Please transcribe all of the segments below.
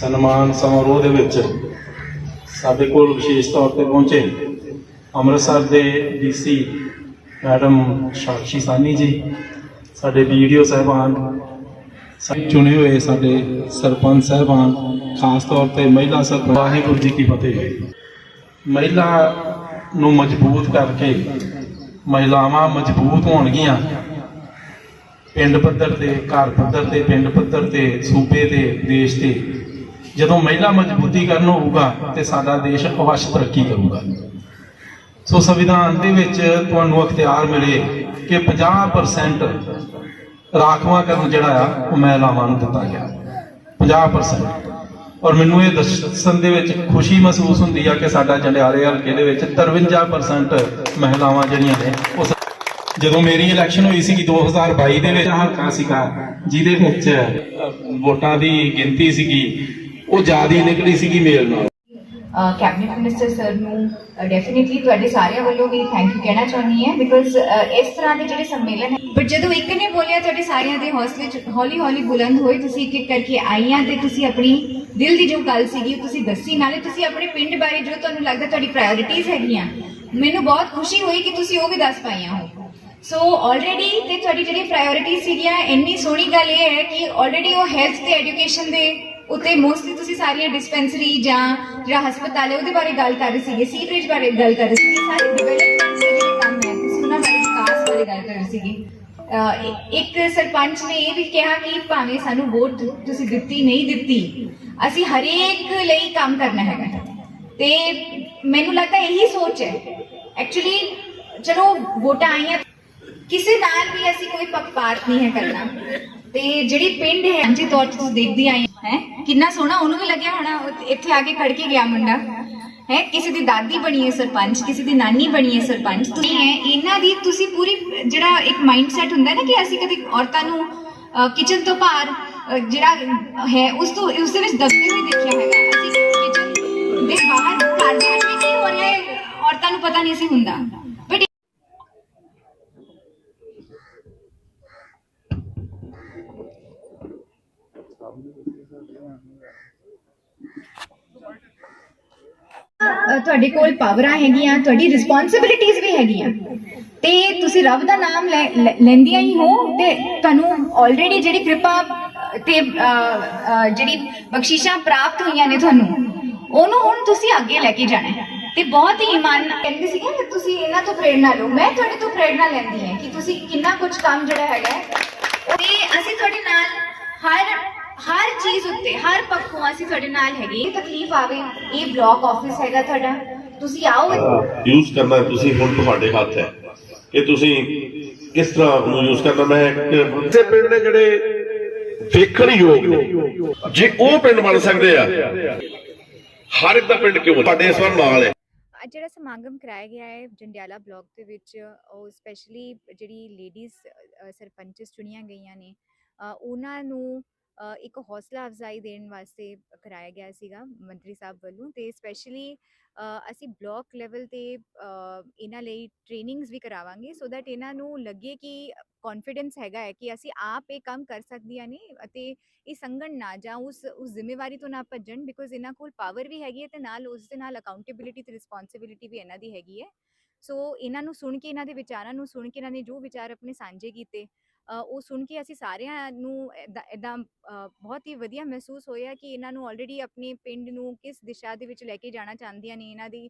ਸਨਮਾਨ ਸਮਾਰੋਹ ਦੇ ਵਿੱਚ ਸਾਡੇ ਕੋਲ ਵਿਸ਼ੇਸ਼ ਤੌਰ ਤੇ ਪਹੁੰਚੇ ਅੰਮ੍ਰਿਤਸਰ ਦੇ ਡੀਸੀ ਮੈਡਮ ਸਾਕਸ਼ੀ ਸਾਨੀ ਜੀ, ਸਾਡੇ ਵੀਡੀਓ ਸਾਹਿਬਾਨ ਸਾਰੇ ਚੁਣੇ ਹੋਏ ਸਾਡੇ ਸਰਪੰਚ ਸਾਹਿਬਾਨ, ਖਾਸ ਤੌਰ ਤੇ ਮਹਿਲਾ ਸਰਪੰਚ। ਵਾਹਿਗੁਰੂ ਜੀ ਕੀ ਫਤਿਹ। ਮਹਿਲਾ ਨੂੰ ਮਜ਼ਬੂਤ ਕਰਕੇ ਮਹਿਲਾਵਾਂ ਮਜ਼ਬੂਤ ਹੋਣਗੀਆਂ। ਪਿੰਡ ਪੱਧਰ ਤੇ, ਘਰ ਪੱਧਰ ਤੇ, ਪਿੰਡ ਪੱਧਰ ਤੇ, ਸੂਬੇ ਤੇ, ਦੇਸ਼ ਤੇ। ਜਦੋਂ ਮਹਿਲਾ ਮਜ਼ਬੂਤੀਕਰਨ ਹੋਊਗਾ ਤੇ ਸਾਡਾ ਦੇਸ਼ ਅਵਸ਼ ਤਰੱਕੀ ਕਰੂਗਾ। ਸੋ ਸੰਵਿਧਾਨ ਦੇ ਵਿੱਚ ਤੁਹਾਨੂੰ ਅਖਤਿਆਰ ਮਿਲੇ ਕਿ 50% ਰਾਖਵਾਂਕਰਨ ਜਿਹੜਾ ਆ, ਉਹ ਮਹਿਲਾਵਾਂ ਨੂੰ ਦਿੱਤਾ ਗਿਆ। 50% ਔਰ ਮੈਨੂੰ ਇਹ ਦੱਸਣ ਦੇ ਵਿੱਚ ਖੁਸ਼ੀ ਮਹਿਸੂਸ ਹੁੰਦੀ ਆ ਕਿ ਸਾਡਾ ਜੰਡਿਆਲੇ ਹਲਕੇ ਦੇ ਵਿੱਚ 53% ਮਹਿਲਾਵਾਂ ਜਿਹੜੀਆਂ ਨੇ, ਉਹ ਜਦੋਂ ਮੇਰੀ ਇਲੈਕਸ਼ਨ ਹੋਈ ਸੀ 2022 ਦੇ ਵਿੱਚ ਹਲਕਾ ਸੀਗਾ, ਜਿਹਦੇ ਵਿੱਚ ਵੋਟਾਂ ਦੀ ਗਿਣਤੀ ਸੀਗੀ ਉਹ ਜ਼ਿਆਦਾ ਨਿਕਲੀ ਸੀਗੀ ਮੇਲ ਨਾਲ। ਕੈਬਨਿਟ ਮਿਨਿਸਟਰ ਸਰ ਨੂੰ ਡੈਫੀਨਿਟਲੀ ਤੁਹਾਡੇ ਸਾਰਿਆਂ ਵੱਲੋਂ ਵੀ ਥੈਂਕ ਯੂ ਕਹਿਣਾ ਚਾਹੁੰਦੀ ਹਾਂ ਬਿਕੋਜ਼ ਇਸ ਤਰ੍ਹਾਂ ਦੇ ਜਿਹੜੇ ਸੰਮੇਲਨ ਹੈ ਬਟ ਜਦੋਂ ਇੱਕ ਨੇ ਬੋਲਿਆ ਤੁਹਾਡੇ ਸਾਰਿਆਂ ਦੇ ਹੌਸਲੇ ਹੌਲੀ ਹੌਲੀ ਬੁਲੰਦ ਹੋਏ, ਤੁਸੀਂ ਇੱਕ ਇੱਕ ਕਰਕੇ ਆਈਆਂ ਤੇ ਤੁਸੀਂ ਆਪਣੀ ਦਿਲ ਦੀ ਜੋ ਗੱਲ ਸੀਗੀ ਤੁਸੀਂ ਦੱਸੀ, ਨਾਲੇ ਤੁਸੀਂ ਆਪਣੇ ਪਿੰਡ ਬਾਰੇ ਜੋ ਤੁਹਾਨੂੰ ਲੱਗਦਾ ਤੁਹਾਡੀ ਪ੍ਰਾਇੋਰਟੀਜ਼ ਹੈਗੀਆਂ, ਮੈਨੂੰ ਬਹੁਤ ਖੁਸ਼ੀ ਹੋਈ ਕਿ ਤੁਸੀਂ ਉਹ ਵੀ ਦੱਸ ਪਾਈਆਂ ਹੋ। ਸੋ ਆਲਰੇਡੀ ਤੇ ਤੁਹਾਡੀ ਜਿਹੜੀ ਪ੍ਰਾਇੋਰਟੀ ਸੀਗੀਆਂ, ਇੰਨੀ ਸੋਹਣੀ ਗੱਲ ਇਹ ਹੈ ਕਿ ਆਲਰੇਡੀ ਉਹ ਹੈਲਥ ਤੇ ਐਜੂਕੇਸ਼ਨ ਦੇ ਉੱਤੇ ਮੋਸਟਲੀ ਤੁਸੀਂ ਸਾਰੀਆਂ ਡਿਸਪੈਂਸਰੀ ਜਾਂ ਜਿਹੜਾ ਹਸਪਤਾਲ ਹੈ, ਉਹਦੇ ਬਾਰੇ ਗੱਲ ਕਰ ਰਹੇ ਸੀਗੇ, ਸੀਵਰੇਜ ਬਾਰੇ ਗੱਲ ਕਰ ਰਹੇ ਸੀਗੇ, ਸਾਰੇ ਡਿਵੈਲਪਮੈਂਟ ਦੇ ਜਿਹੜੇ ਕੰਮ ਹੈ, ਤੁਸੀਂ ਉਹਨਾਂ ਬਾਰੇ ਵਿਕਾਸ ਬਾਰੇ ਗੱਲ ਕਰ ਰਹੇ ਸੀਗੇ। ਇੱਕ ਸਰਪੰਚ ਨੇ ਇਹ ਵੀ ਕਿਹਾ ਕਿ ਭਾਵੇਂ ਸਾਨੂੰ ਵੋਟ ਤੁਸੀਂ ਦਿੱਤੀ, ਨਹੀਂ ਦਿੱਤੀ, ਅਸੀਂ ਹਰੇਕ ਲਈ ਕੰਮ ਕਰਨਾ ਹੈਗਾ। ਤੇ ਮੈਨੂੰ ਲੱਗਦਾ ਇਹੀ ਸੋਚ ਹੈ। ਐਕਚੁਅਲੀ ਚਲੋ, ਵੋਟਾਂ ਆਈਆਂ। ਕਿਸੇ ਨਾਲ ਵੀ ਅਸੀਂ ਕੋਈ ਪੱਖਪਾਤ ਨਹੀਂ ਹੈ ਕਰਨਾ। ਤੇ ਜਿਹੜੀ ਪਿੰਡ ਹੈ ਸਾਂਝੇ ਤੌਰ ਤੇ ਤੁਸੀਂ ਦੇਖਦੀ ਆਏ ਹੈ? ਕਿੰਨਾ ਸੋਹਣਾ, ਉਹਨੂੰ ਵੀ ਲੱਗਿਆ ਹੋਣਾ। ਇੱਥੇ ਆ ਕੇ ਖੜ ਕੇ ਗਿਆ ਮੁੰਡਾ। ਹੈ? ਕਿਸੇ ਦੀ ਦਾਦੀ ਬਣੀ ਹੈ ਸਰਪੰਚ, ਕਿਸੇ ਦੀ ਨਾਨੀ ਬਣੀ ਹੈ ਸਰਪੰਚ। ਤੁਸੀਂ ਹੈ ਇਹਨਾਂ ਦੀ ਤੁਸੀਂ ਪੂਰੀ, ਜਿਹੜਾ ਇੱਕ ਮਾਈਂਡ ਸੈਟ ਹੁੰਦਾ ਨਾ ਕਿ ਅਸੀਂ ਕਦੇ ਔਰਤਾਂ ਨੂੰ ਕਿਚਨ ਤੋਂ ਬਾਹਰ ਜਿਹੜਾ ਹੈ, ਉਸ ਤੋਂ, ਉਸ ਦੇ ਵਿੱਚ ਦਬਦੇ ਹੋਏ ਦੇਖਿਆ ਹੈਗਾ। ਅਸੀਂ ਕਿਚਨ ਦੇ ਬਾਹਰ ਘਰ ਦੇ ਵਿੱਚ ਵੀ ਕੀ ਹੋ ਰਿਹਾ ਹੈ, ਔਰਤਾਂ ਨੂੰ ਪਤਾ ਨਹੀਂ ਸੀ ਹੁੰਦਾ। ਤੁਹਾਡੇ ਕੋਲ ਪਾਵਰਾਂ ਹੈਗੀਆਂ, ਤੁਹਾਡੀ ਰਿਸਪੌਂਸਿਬਿਲਿਟੀਆਂ ਵੀ ਹੈਗੀਆਂ। ਤੇ ਤੁਸੀਂ ਰੱਬ ਦਾ ਨਾਮ ਲੈਂਦੀਆਂ ਹੀ ਹੋ ਤੇ ਤੁਹਾਨੂੰ ਆਲਰੇਡੀ ਜਿਹੜੀ ਕਿਰਪਾ ਤੇ ਜਿਹੜੀ ਬਖਸ਼ਿਸ਼ਾਂ ਪ੍ਰਾਪਤ ਹੋਈਆਂ ਨੇ ਤੁਹਾਨੂੰ, ਉਹਨੂੰ ਹੁਣ ਤੁਸੀਂ ਅੱਗੇ ਲੈ ਕੇ ਜਾਣਾ ਹੈ। ਤੇ ਬਹੁਤ ਹੀ ਇਮਾਨ ਨਾਲ ਕਹਿੰਦੇ ਸੀਗੇ ਕਿ ਤੁਸੀਂ ਇਹਨਾਂ ਤੋਂ ਪ੍ਰੇਰਣਾ ਲਓ। ਮੈਂ ਤੁਹਾਡੇ ਤੋਂ ਪ੍ਰੇਰਣਾ ਲੈਂਦੀ ਹਾਂ ਕਿ ਤੁਸੀਂ ਕਿੰਨਾ ਕੁਝ ਕੰਮ ਜਿਹੜਾ ਹੈਗਾ ਤੇ ਅਸੀਂ ਤੁਹਾਡੇ ਨਾਲ ਹਰ ਹਰ ਚੀਜ਼ ਉੱਤੇ ਹਰ ਪੱਖੋਂ ਅਸੀਂ ਤੁਹਾਡੇ ਨਾਲ ਹੈਗੇ ਇਹ ਤਕਲੀਫ ਆਵੇ ਇਹ ਬਲਾਕ ਆਫਿਸ ਹੈਗਾ ਤੁਹਾਡਾ। ਤੁਸੀਂ ਆਓ। ਯੂਜ਼ ਕਰਨਾ ਤੁਸੀਂ ਹੁਣ ਤੁਹਾਡੇ ਹੱਥ ਹੈ। ਕਿ ਤੁਸੀਂ ਕਿਸ ਤਰ੍ਹਾਂ ਉਹਨੂੰ ਯੂਜ਼ ਕਰਨਾ? ਮੈਂ ਇੱਕ ਤੇ ਪਿੰਡ ਨੇ ਜਿਹੜੇ ਵੇਖਣ ਯੋਗ ਨੇ ਜੇ ਉਹ ਪਿੰਡ ਬਣ ਸਕਦੇ ਆ ਹਰ ਇੱਕ ਦਾ ਪਿੰਡ ਕਿਉਂ ਸਾਡੇ ਇਸ ਵਾਰ ਨਾਲ ਹੈ। ਅੱਜ ਜਿਹੜਾ ਸਮਾਗਮ ਕਰਾਇਆ ਗਿਆ ਹੈ ਜੰਡਿਆਲਾ ਬਲਾਕ ਦੇ ਵਿੱਚ ਉਹ ਸਪੈਸ਼ਲੀ ਜਿਹੜੀ ਲੇਡੀਜ਼ ਸਰਪੰਚਸ ਚੁਣੀਆਂ ਗਈਆਂ ਨੇ ਉਹਨਾਂ ਨੂੰ ਇੱਕ ਹੌਸਲਾ ਅਫਜ਼ਾਈ ਦੇਣ ਵਾਸਤੇ ਕਰਾਇਆ ਗਿਆ ਸੀਗਾ ਮੰਤਰੀ ਸਾਹਿਬ ਵੱਲੋਂ ਤੇ ਸਪੈਸ਼ਲੀ ਅਸੀਂ ਬਲਾਕ ਲੈਵਲ ਤੇ ਇਹਨਾਂ ਲਈ ਟ੍ਰੇਨਿੰਗਸ ਵੀ ਕਰਾਵਾਂਗੇ ਸੋ ਦੈਟ ਇਹਨਾਂ ਨੂੰ ਲੱਗੇ ਕਿ ਕੌਨਫੀਡੈਂਸ ਹੈਗਾ ਹੈ ਕਿ ਅਸੀਂ ਆਪ ਇਹ ਕੰਮ ਕਰ ਸਕਦੀਆਂ ਨੇ ਅਤੇ ਇਹ ਸੰਗਣ ਨਾ ਜਾਂ ਉਸ ਉਸ ਜ਼ਿੰਮੇਵਾਰੀ ਤੋਂ ਨਾ ਭੱਜਣ ਬਿਕੋਜ਼ ਇਹਨਾਂ ਕੋਲ ਪਾਵਰ ਵੀ ਹੈਗੀ ਹੈ ਤੇ ਨਾਲ ਉਸ ਦੇ ਨਾਲ ਅਕਾਊਂਟੇਬਿਲਿਟੀ ਤੇ ਰਿਸਪੌਂਸਿਬਿਲਿਟੀ ਵੀ ਇਹਨਾਂ ਦੀ ਹੈਗੀ ਹੈ। ਸੋ ਇਹਨਾਂ ਨੂੰ ਸੁਣ ਕੇ, ਇਹਨਾਂ ਦੇ ਵਿਚਾਰਾਂ ਨੂੰ ਸੁਣ ਕੇ, ਇਹਨਾਂ ਨੇ ਜੋ ਵਿਚਾਰ ਆਪਣੇ ਸਾਂਝੇ ਕੀਤੇ ਉਹ ਸੁਣ ਕੇ ਅਸੀਂ ਸਾਰਿਆਂ ਨੂੰ ਇਦਾਂ ਬਹੁਤ ਹੀ ਵਧੀਆ ਮਹਿਸੂਸ ਹੋਇਆ ਕਿ ਇਹਨਾਂ ਨੂੰ ਆਲਰੇਡੀ ਆਪਣੇ ਪਿੰਡ ਨੂੰ ਕਿਸ ਦਿਸ਼ਾ ਦੇ ਵਿੱਚ ਲੈ ਕੇ ਜਾਣਾ ਚਾਹੁੰਦੀਆਂ ਨੇ ਇਹਨਾਂ ਦੀ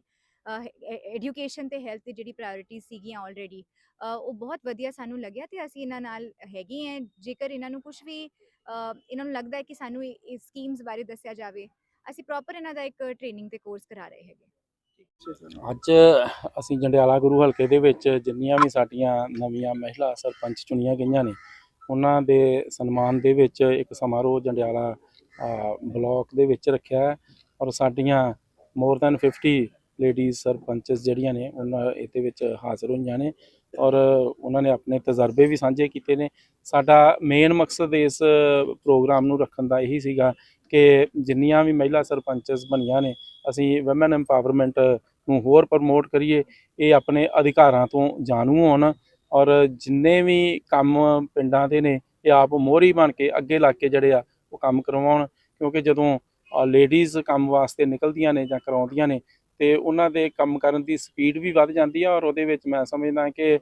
ਐਜੂਕੇਸ਼ਨ ਤੇ ਹੈਲਥ ਦੀ ਜਿਹੜੀ ਪ੍ਰਾਇੋਰਟੀ ਸੀਗੀਆਂ ਆਲਰੇਡੀ ਉਹ ਬਹੁਤ ਵਧੀਆ ਸਾਨੂੰ ਲੱਗਿਆ ਤੇ ਅਸੀਂ ਇਹਨਾਂ ਨਾਲ ਹੈਗੇ ਹਾਂ ਜੇਕਰ ਇਹਨਾਂ ਨੂੰ ਕੁਝ ਵੀ ਇਹਨਾਂ ਨੂੰ ਲੱਗਦਾ ਹੈ ਕਿ ਸਾਨੂੰ ਇਹ ਸਕੀਮਸ ਬਾਰੇ ਦੱਸਿਆ ਜਾਵੇ, ਅਸੀਂ ਪ੍ਰੋਪਰ ਇਹਨਾਂ ਦਾ ਇੱਕ ਟ੍ਰੇਨਿੰਗ ਤੇ ਕੋਰਸ ਕਰਾ ਰਹੇ ਹੈਗੇ। ਅੱਜ ਅਸੀਂ ਜੰਡਿਆਲਾ ਗੁਰੂ ਹਲਕੇ ਦੇ ਵਿੱਚ ਜਿੰਨੀਆਂ ਵੀ ਸਾਡੀਆਂ ਨਵੀਆਂ ਮਹਿਲਾ ਸਰਪੰਚ ਚੁਣੀਆਂ ਗਈਆਂ ਨੇ ਉਹਨਾਂ ਦੇ ਸਨਮਾਨ ਦੇ ਵਿੱਚ ਇੱਕ ਸਮਾਰੋਹ ਜੰਡਿਆਲਾ ਅ, ਬਲਾਕ ਦੇ ਵਿੱਚ ਰੱਖਿਆ ਹੈ ਔਰ ਸਾਡੀਆਂ ਮੋਰ ਦੈਨ 50 ਲੇਡੀਜ਼ ਸਰਪੰਚਸ ਜਿਹੜੀਆਂ ਨੇ ਉਹਨਾਂ ਇਹਦੇ ਵਿੱਚ ਹਾਜ਼ਰ ਹੋਈਆਂ ਨੇ ਔਰ ਉਹਨਾਂ ਨੇ ਆਪਣੇ ਤਜਰਬੇ ਵੀ ਸਾਂਝੇ ਕੀਤੇ ਨੇ। ਸਾਡਾ ਮੇਨ ਮਕਸਦ ਇਸ ਪ੍ਰੋਗਰਾਮ ਨੂੰ ਰੱਖਣ ਦਾ ਇਹੀ ਸੀਗਾ ਕਿ ਜਿੰਨੀਆਂ ਵੀ ਮਹਿਲਾ ਸਰਪੰਚਸ ਬਣੀਆਂ ਨੇ, ਅਸੀਂ ਔਮਨ ਐਮਪਾਵਰਮੈਂਟ ਨੂੰ ਹੋਰ ਪ੍ਰਮੋਟ ਕਰੀਏ, ਇਹ ਆਪਣੇ ਅਧਿਕਾਰਾਂ ਤੋਂ ਜਾਣੂ ਹੋਣ ਔਰ ਜਿੰਨੇ ਵੀ ਕੰਮ ਪਿੰਡਾਂ ਦੇ ਨੇ, ਇਹ ਆਪ ਮੋਹਰੀ ਬਣ ਕੇ ਅੱਗੇ ਲੱਗ ਕੇ ਜਿਹੜੇ ਆ, ਉਹ ਕੰਮ ਕਰਵਾਉਣ। ਕਿਉਂਕਿ ਜਦੋਂ ਲੇਡੀਜ਼ ਕੰਮ ਵਾਸਤੇ ਨਿਕਲਦੀਆਂ ਨੇ ਜਾਂ ਕਰਾਉਂਦੀਆਂ ਨੇ, ਤੇ ਉਹਨਾਂ ਦੇ ਕੰਮ ਕਰਨ ਦੀ ਸਪੀਡ ਵੀ ਵੱਧ ਜਾਂਦੀ ਆ ਔਰ ਉਹਦੇ ਵਿੱਚ ਮੈਂ ਸਮਝਦਾ ਕਿ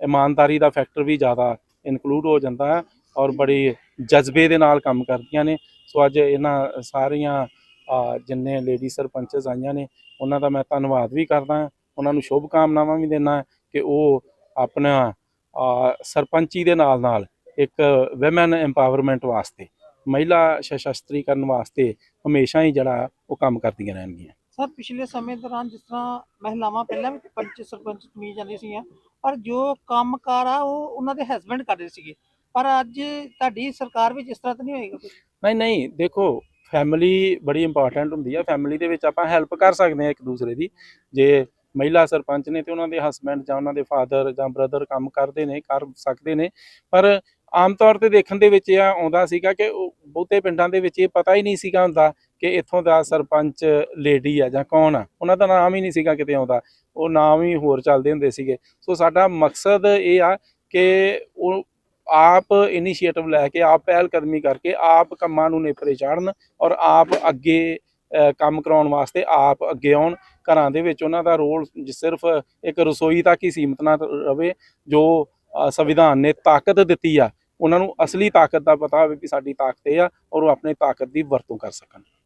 ਇਮਾਨਦਾਰੀ ਦਾ ਫੈਕਟਰ ਵੀ ਜ਼ਿਆਦਾ ਇਨਕਲੂਡ ਹੋ ਜਾਂਦਾ ਹੈ ਔਰ ਬੜੀ ਜਜ਼ਬੇ ਦੇ ਨਾਲ ਕੰਮ ਕਰਦੀਆਂ ਨੇ। ਸੋ ਅੱਜ ਇਹਨਾਂ ਸਾਰੀਆਂ ਜਿੰਨੇ ਲੇਡੀ ਸਰਪੰਚਸ ਆਈਆਂ ਨੇ, ਉਹਨਾਂ ਦਾ ਮੈਂ ਧੰਨਵਾਦ ਵੀ ਕਰਦਾ ਉਹਨਾਂ ਨੂੰ ਸ਼ੁਭ ਕਾਮਨਾਵਾਂ ਵੀ ਦਿੰਦਾ ਕਿ ਉਹ ਆਪਣਾ ਸਰਪੰਚੀ ਦੇ ਨਾਲ ਨਾਲ ਇੱਕ ਔਮਨ ਐਮਪਾਵਰਮੈਂਟ ਵਾਸਤੇ, ਮਹਿਲਾ ਸਸ਼ਸਤਰੀਕਰਨ ਵਾਸਤੇ ਹਮੇਸ਼ਾ ਹੀ ਜਿਹੜਾ ਉਹ ਕੰਮ ਕਰਦੀਆਂ ਰਹਿਣਗੀਆਂ। ਸਰ, ਪਿਛਲੇ ਸਮੇਂ ਦੌਰਾਨ ਜਿਸ ਤਰ੍ਹਾਂ ਮਹਿਲਾਵਾਂ ਪਹਿਲਾਂ ਵੀ ਪੰਚ ਸਰਪੰਚ ਚੁਣੀ ਜਾਂਦੀਆਂ ਸੀਗੀਆਂ, ਪਰ ਜੋ ਕੰਮਕਾਰ ਆ ਉਹ ਉਹਨਾਂ ਦੇ ਹਸਬੰਡ ਕਰਦੇ ਸੀਗੇ। ਪਰ ਅੱਜ ਤੁਹਾਡੀ ਸਰਕਾਰ ਵਿੱਚ ਇਸ ਤਰ੍ਹਾਂ ਤਾਂ ਨਹੀਂ ਹੋਏਗਾ ਨਹੀਂ ਨਹੀਂ, ਦੇਖੋ ਫੈਮਿਲੀ ਬੜੀ ਇੰਪੋਰਟੈਂਟ ਹੁੰਦੀ ਆ। ਫੈਮਿਲੀ ਦੇ ਵਿੱਚ ਆਪਾਂ ਹੈਲਪ ਕਰ ਸਕਦੇ ਹਾਂ ਇੱਕ ਦੂਸਰੇ ਦੀ। ਜੇ ਮਹਿਲਾ ਸਰਪੰਚ ਨੇ ਤੇ ਉਹਨਾਂ ਦੇ ਹਸਬੰਡ ਜਾਂ ਉਹਨਾਂ ਦੇ ਫਾਦਰ ਜਾਂ ਬ੍ਰਦਰ ਕੰਮ ਕਰਦੇ ਨੇ, ਕਰ ਸਕਦੇ ਨੇ। ਪਰ ਆਮ ਤੌਰ ਤੇ ਦੇਖਣ ਦੇ ਵਿੱਚ ਇਹ ਆਉਂਦਾ ਸੀਗਾ ਕਿ ਬਹੁਤੇ ਪਿੰਡਾਂ ਦੇ ਵਿੱਚ ਇਹ ਪਤਾ ਹੀ ਨਹੀਂ ਸੀਗਾ ਹੁੰਦਾ ਕਿ ਇੱਥੋਂ ਦਾ ਸਰਪੰਚ ਲੇਡੀ ਆ ਜਾਂ ਕੌਣ ਆ। ਉਹਨਾਂ ਦਾ ਨਾਮ ਹੀ ਨਹੀਂ ਸੀਗਾ ਕਿਤੇ ਆਉਂਦਾ। ਉਹ ਨਾਮ ਹੀ ਹੋਰ ਚੱਲਦੇ ਹੁੰਦੇ ਸੀਗੇ। ਸੋ ਸਾਡਾ ਮਕਸਦ ਇਹ ਆ ਕਿ ਉਹ ਆਪ ਇਨੀਸ਼ੀਏਟਿਵ ਲੈ ਕੇ, ਆਪ ਪਹਿਲ ਕਦਮੀ ਕਰਕੇ ਆਪ ਕੰਮਾਂ ਨੂੰ ਨੇਪਰੇ ਚਾੜਨ ਔਰ ਆਪ ਅੱਗੇ ਕੰਮ ਕਰਾਉਣ ਵਾਸਤੇ ਆਪ ਅੱਗੇ ਆਉਣ। ਘਰਾਂ ਦੇ ਵਿੱਚ ਉਹਨਾਂ ਦਾ ਰੋਲ ਸਿਰਫ ਇੱਕ ਰਸੋਈ ਤੱਕ ਹੀ ਸੀਮਤ ਨਾ ਰਵੇ, ਜੋ ਸੰਵਿਧਾਨ ਨੇ ਤਾਕਤ ਦਿੱਤੀ ਆ। ਉਹਨਾਂ ਨੂੰ ਅਸਲੀ ਤਾਕਤ ਦਾ ਪਤਾ ਹੋਵੇ ਕਿ ਸਾਡੀ ਤਾਕਤ ਇਹ ਆ ਔਰ ਉਹ ਆਪਣੀ ਤਾਕਤ ਦੀ ਵਰਤੋਂ ਕਰ ਸਕਣ।